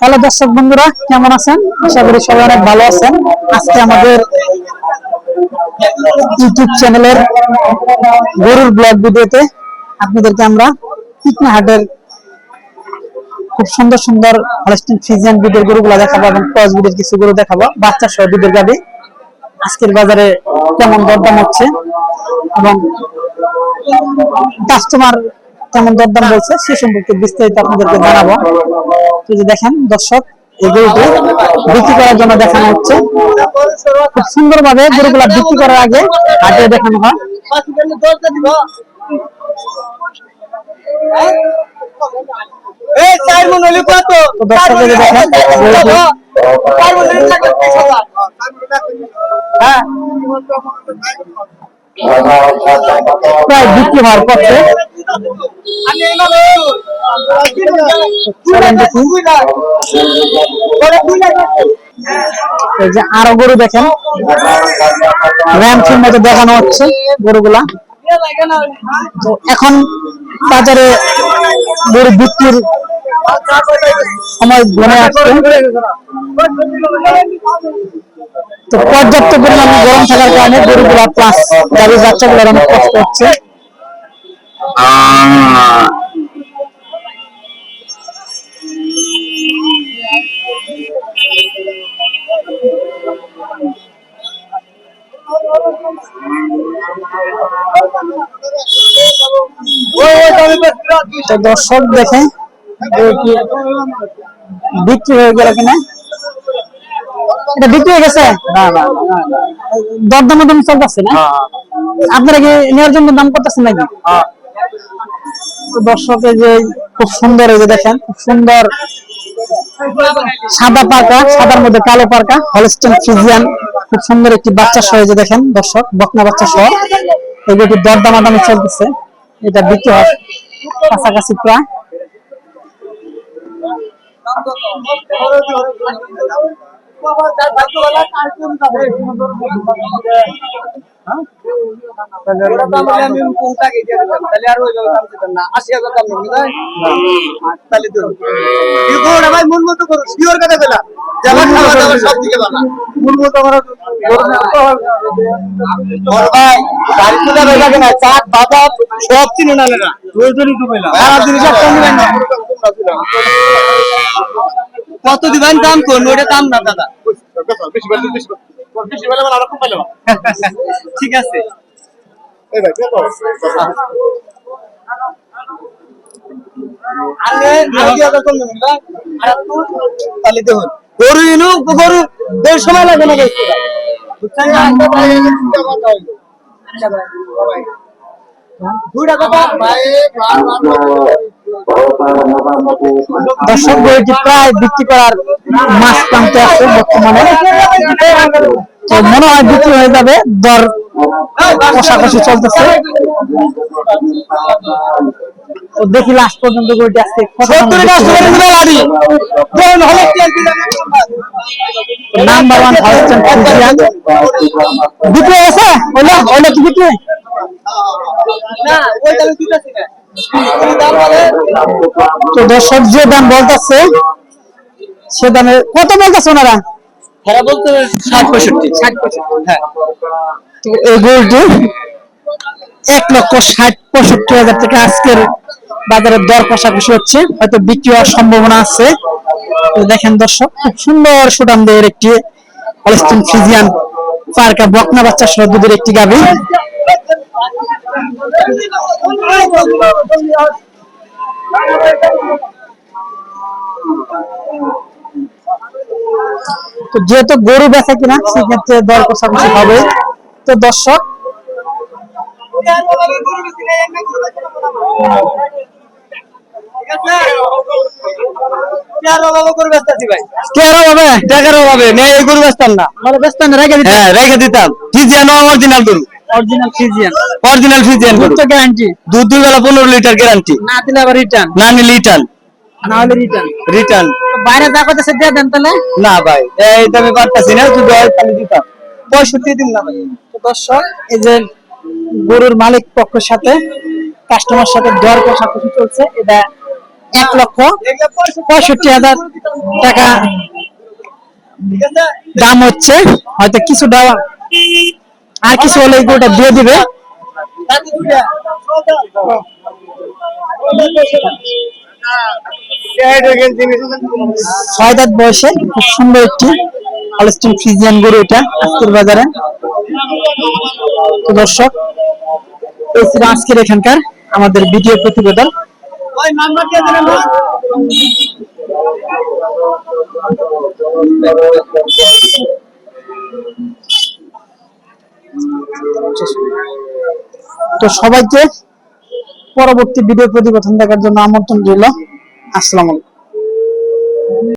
Hello দর্শক বন্ধুরা, কেমন আছেন? আশা করি সবাই অনেক ভালো আছেন। আজকে আমাদের ইউটিউব চ্যানেলের গরুর ব্লগ ভিডিওতে আপনাদেরকে আমরা পিকনা হাটের খুব সুন্দর সুন্দর হলস্টিন ফিজিয়ান বিদের গরুগুলো দেখাবো এবং ক্রস বিদের কিছু গরু দেখাবো বাচ্চা সহ বিদের গাবি আজকের বাজারে কেমন দরদাম হচ্ছে এবং কাস্টমার কেমন দরদাম বলছে সে সম্পর্কে বিস্তারিত আপনাদেরকে জানাব। তো যে দেখেন দর্শক এই গরুটি বিক্রি করার জন্য দেখানো হচ্ছে। খুব সুন্দর ভাবে গরুগুলা বিক্রি করার আগে হাটে দেখানো হয়। তো দর্শক এই যে দেখেন গরুটি প্রায় বিক্রি হওয়ার দেখি আরও গরু দেখেন। র্যাম্পের মতো দেখানো হচ্ছে গরুগুলা। তো এখন বাজারে গরু বিক্রির সময় ঘনে আসছে। তো পর্যাপ্ত পরিমাণে গরম থাকার কারণে গরুগুলা প্লাস গাড়ির বাচ্চাগুলোর অনেক কষ্ট হচ্ছে। তো দর্শক দেখে বিক্রি হয়ে গেল কিনা? এটা বিক্রি হয়ে গেছে? দরদাম দাম চলতেছে না? আপনারা কি নেওয়ার জন্য দাম করতেছেন নাকি? তো দর্শকে যে খুব সুন্দর এই যে দেখেন, খুব সুন্দর সাদা পার্কা সাদার মধ্যে কালো পার্কা হলস্টেন ফিজিয়ান খুব সুন্দর একটি বাচ্চা সহ যে দেখেন দর্শক, বকনা বাচ্চা সহ। এগুলোটি দরদামাদামি চলতেছে, এটা বিক্রি হয় কাছাকাছি প্রায়। সব চিনে না কত দিবেন দাম কোন ওটা দাম না দাদা ঠিক আছে গরু ইনু গরু দেড় সময় লাগে না বেশি বুঝছেন না? দুইটা কথা দর্শক বইটি প্রায় বিক্রি করার মাস প্রান্তে আছে বর্তমানে। তো মনে হয় বিক্রি হয়ে যাবে। দর কষাকষি চলতেছে। তো দেখি লাস্ট পর্যন্ত বইটি আজকে নাম্বার ওয়ান হলস্টেন ফ্রিজিয়ান বিক্রি হয়ে হইল কি বিক্রি না ওই দামে দিতেছি না। দাম বলে তো দর্শক যে দাম বলতেছে সে দামে কত বলতেছে ওনারা? তারা বলতে ষাট পঁয়ষট্টি। ষাট পঁয়ষট্টি হ্যাঁ। তো এই গরুটি এক লক্ষ ষাট পঁয়ষট্টি হাজার টাকা আজকের বাজারে দর কষাকষি হচ্ছে হয়তো বিক্রি হওয়ার সম্ভাবনা আছে। তো দেখেন দর্শক খুব সুন্দর সুটাম দেহের একটি হলস্টিন ফিজিয়ান পার্কা বকনা বাচ্চা সহ দুধের একটি গাভী। তো যেহেতু গরু বেচা কিনা সেক্ষেত্রে দর কষাকষি হবে। তো দর্শক টাকার অভাবে মেয়ে এই গরু বেচতাম না। রেখে হ্যাঁ রেখে দিতাম। ফিজিয়ান অরিজিনাল গরু। অরিজিনাল ফিজিয়ান অরিজিনাল ফিজিয়ান দুধ গ্যারান্টি দুধ দুই বেলা পনেরো লিটার গ্যারান্টি না দিলে আবার রিটার্ন না নিলে রিটার্ন না হলে রিটার্ন রিটার্ন বাইরে যা করতেছে দিয়ে দেন তাহলে। না ভাই এই দামে পারতাছি না যদি হয় তাহলে দিতাম। পঁয়ষট্টি দিন না ভাই। তো দর্শক এই যে গরুর মালিক পক্ষের সাথে কাস্টমার সাথে দর কষাকষি চলছে এটা এক লক্ষ পঁয়ষট্টি হাজার টাকা দাম হচ্ছে। হয়তো কিছুটা আর কিছু হলে গরুটা দিয়ে দিবে। ছয় দাঁত বয়সে খুব সুন্দর একটি হলস্টিন ফ্রিজিয়ান গরু এটা, আজকের বাজারে। তো দর্শক, এই ছিল আজকের এখানকার আমাদের ভিডিও প্রতিবেদন। তো সবাইকে পরবর্তী ভিডিও প্রতিবেদন দেখার জন্য আমন্ত্রণ রইল। আসসালামু আলাইকুম।